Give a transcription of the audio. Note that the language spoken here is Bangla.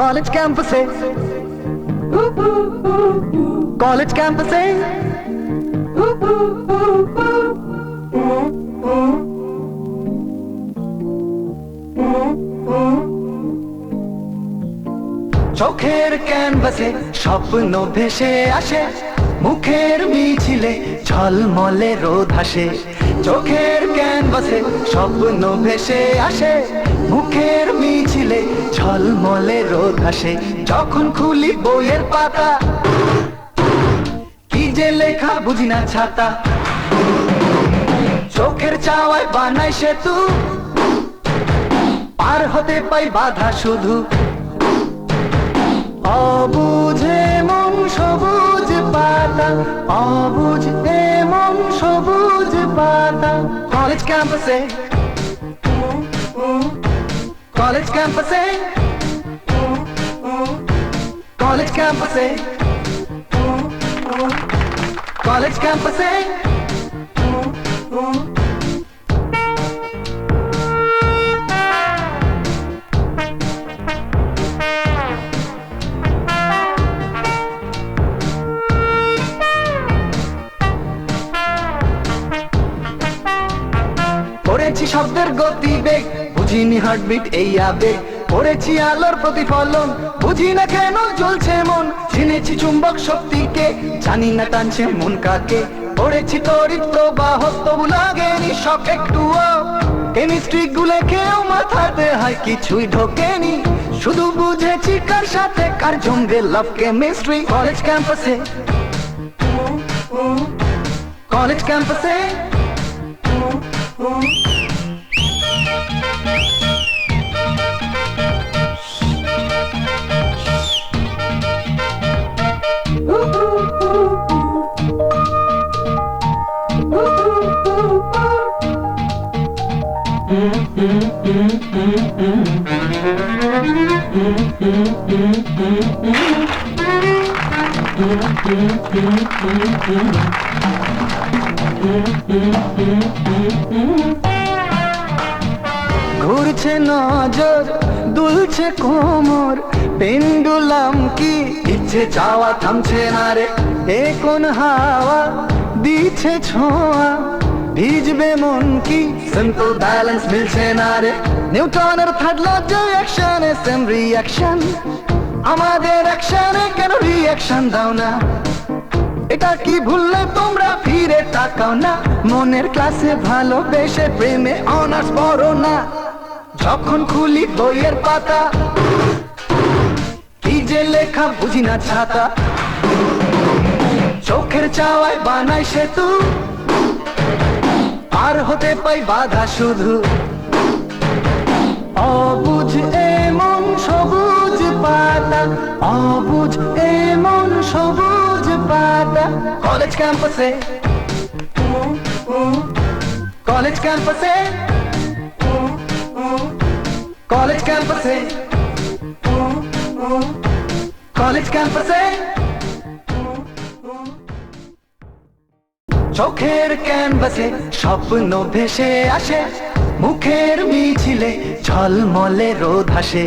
কলেজ ক্যাম্পাসে কলেজ ক্যাম্পাসে চোখের ক্যানভাসে স্বপ্ন ভেসে আসে, মুখের মিছিলে ঝলমলে রোদ হাসে। চোখের ক্যানভাসে স্বপ্ন ভেসে আসে, মুখের ঝলমলে রোদ আসে যখন খুলি বইয়ের পাতা। কি যে লেখা বুঝি না ছাতা। চোখের চাওয়ায় বানাই সেতু। পার হতে পাই বাধা শুধু। অবুঝে মন সবুজ পাতা, অবুঝ মন সবুজ পাতা। কলেজ ক্যাম্পাসে। কলেজ ক্যাম্পাসে কলেজ ক্যাম্পাসে কলেজ ক্যাম্পাসে পড়েছি শব্দের গতিবেগ। বুঝিনি হার্টবিট এই আবেগ পড়েছি আলোর প্রতিফলন, বুঝি না কেন জ্বলছে মন। চিনেছি চুম্বক শক্তিকে, জানি না টানছে মন কাকে। পড়েছি তড়িৎ প্রবাহ, তবু লাগেনি শখ একটুও। কেমিস্ট্রি গুলে কেউ মাথাতে হয় কিছুই ঢোকেনি। শুধু বুঝেছি কার সাথে, কার জমবে লাভ কেমিস্ট্রি কলেজ ক্যাম্পাসে কলেজ ক্যাম্পাসে Mm-hmm. ঘুরছে নজর দুলছে কোমর পেন্ডুলাম কি? ইচ্ছে চাওয়া থামছে না রে। এ কোন হাওয়া? দিচ্ছে ছোঁয়া। ভিজবে মন কি? সিম্পল ব্যালেন্স মিলছে না রে। নিউটনের থার্ড ল যে অ্যাকশনে সেম রিঅ্যাকশন আমাদের অ্যাকশনে কেন রিঅ্যাকশন দাও না? এটা কি ভুললে তোমরা ফিরে তাকাও না? মনের ক্লাসে ভালোবেসে প্রেমে অনার্স পড়ো না। যখন খুলি বইয়ের পাতা। কি যে লেখা বুঝি না ছাতা। চোখের চাওয়ায় বানাই সেতু। আর হতে পাই বাধা শুধু। অবুঝ এমন সবুজ পাতা। অবুঝ এমন সবুজ পাতা। কলেজ ক্যাম্পাসে। কলেজ ক্যাম্পাসে। কলেজ ক্যাম্পাসে কলেজ ক্যাম্পাসে চোখের ক্যানভাসে স্বপ্ন ভেসে আসে মুখের মিছিলে ঝলমলে রোদ হাসে